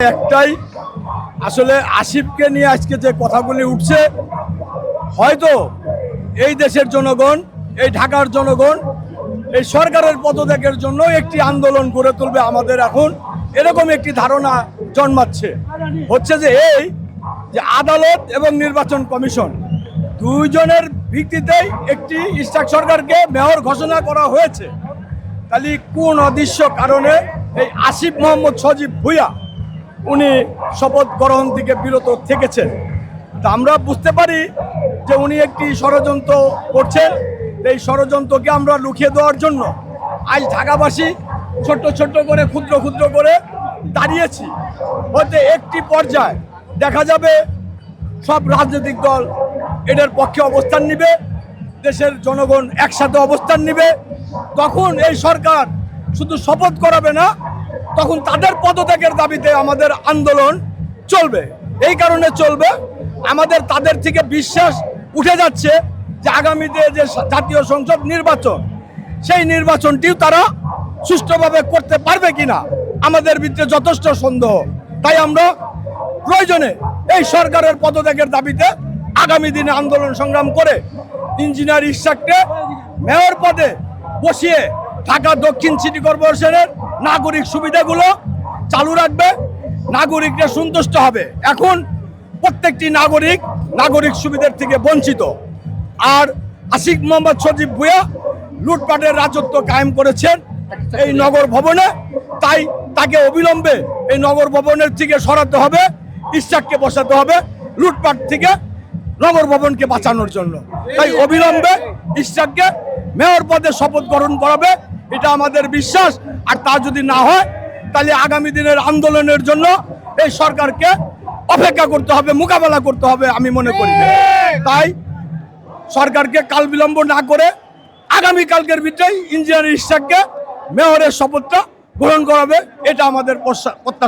একটাই, আসলে আসিফকে নিয়ে আজকে যে কথাগুলি উঠছে, হয়তো এই দেশের জনগণ, এই ঢাকার জনগণ, এই সরকারের পদত্যাগের জন্য একটি আন্দোলন গড়ে তুলবে আমাদের এখন। এরকম একটি ধারণা জন্মাচ্ছে। হচ্ছে যে এই যে আদালত এবং নির্বাচন কমিশন দুইজনের ভিত্তিতেই একটি ইস্টাক সরকারকে মেয়র ঘোষণা করা হয়েছে। তাহলে কোন অদৃশ্য কারণে এই আসিফ মোহাম্মদ সজীব ভুইয়া উনি শপথ গ্রহণ থেকে বিরত থেকেছেন। তা আমরা বুঝতে পারি যে উনি একটি ষড়যন্ত্র করছেন। এই ষড়যন্ত্রকে আমরা লুকিয়ে দেওয়ার জন্য আজ ঢাকাবাসী ছোট্ট ছোট্ট করে, ক্ষুদ্র ক্ষুদ্র করে দাঁড়িয়েছি। হয়তো একটি পর্যায়ে দেখা যাবে সব রাজনৈতিক দল এটার পক্ষে অবস্থান নিবে, দেশের জনগণ একসাথে অবস্থান নিবে। তখন এই সরকার শুধু শপথ করাবে না তখন তাদের পদত্যাগের দাবিতে আমাদের আন্দোলন চলবে। এই কারণে চলবে। আমাদের তাদের থেকে বিশ্বাস উঠে যাচ্ছে যে আগামীতে যে জাতীয় সংসদ নির্বাচন, সেই নির্বাচনটিও তারা সুষ্ঠুভাবে করতে পারবে কিনা, আমাদের ভিতরে যথেষ্ট সন্দেহ। তাই আমরা প্রয়োজনে এই সরকারের পদত্যাগের দাবিতে আগামী দিনে আন্দোলন সংগ্রাম করে ইঞ্জিনিয়ার ইশাককে মেয়র পদে বসিয়ে ঢাকা দক্ষিণ সিটি কর্পোরেশনের নাগরিক সুবিধাগুলো চালু রাখবে, নাগরিকরা সন্তুষ্ট হবে। এখন প্রত্যেকটি নাগরিক নাগরিক সুবিধার থেকে বঞ্চিত। আর আশিক মোহাম্মদ সজীব ভুয়া লুটপাটের রাজত্ব কায়েম করেছেন এই নগর ভবনে। তাই তাকে অবিলম্বে এই নগর ভবনের থেকে সরাতে হবে, ইশাককে বসাতে হবে লুটপাট থেকে নগর ভবনকে বাঁচানোর জন্য। তাই অবিলম্বে ইশাককে মেয়র পদে শপথ গ্রহণ করাবে। এটা আমাদের বিশ্বাস। আর তা যদি না হয়, তাহলে আগামী দিনের আন্দোলনের জন্য এই সরকারকে অপেক্ষা করতে হবে, মোকাবেলা করতে হবে আমি মনে করি। তাই সরকারকে কাল বিলম্ব না করে আগামী কালকের ভিতরেই ইঞ্জিনিয়ার ইশাককে মেয়রের শপথটা গ্রহণ করাবে, এটা আমাদের প্রত্যা- প্রত্যাশা।